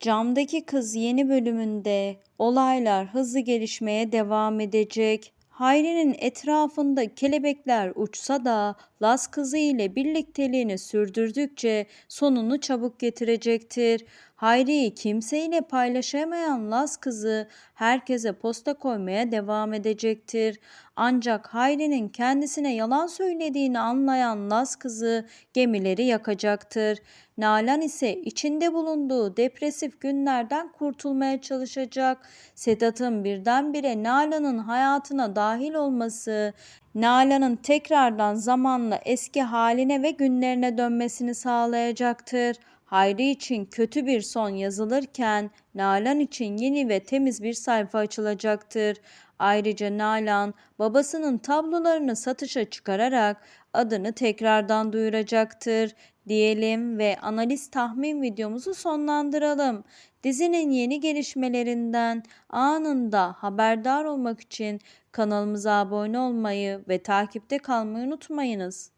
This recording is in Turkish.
Camdaki Kız yeni bölümünde olaylar hızlı gelişmeye devam edecek. Hayri'nin etrafında kelebekler uçsa da Laz kızı ile birlikteliğini sürdürdükçe sonunu çabuk getirecektir. Hayri'yi kimseyle paylaşamayan Laz kızı herkese posta koymaya devam edecektir. Ancak Hayri'nin kendisine yalan söylediğini anlayan Laz kızı gemileri yakacaktır. Nalan ise içinde bulunduğu depresif günlerden kurtulmaya çalışacak. Sedat'ın birdenbire Nalan'ın hayatına dahil olması, Nalan'ın tekrardan zamanla eski haline ve günlerine dönmesini sağlayacaktır. Hayri için kötü bir son yazılırken Nalan için yeni ve temiz bir sayfa açılacaktır. Ayrıca Nalan babasının tablolarını satışa çıkararak adını tekrardan duyuracaktır diyelim ve analiz tahmin videomuzu sonlandıralım. Dizinin yeni gelişmelerinden anında haberdar olmak için kanalımıza abone olmayı ve takipte kalmayı unutmayınız.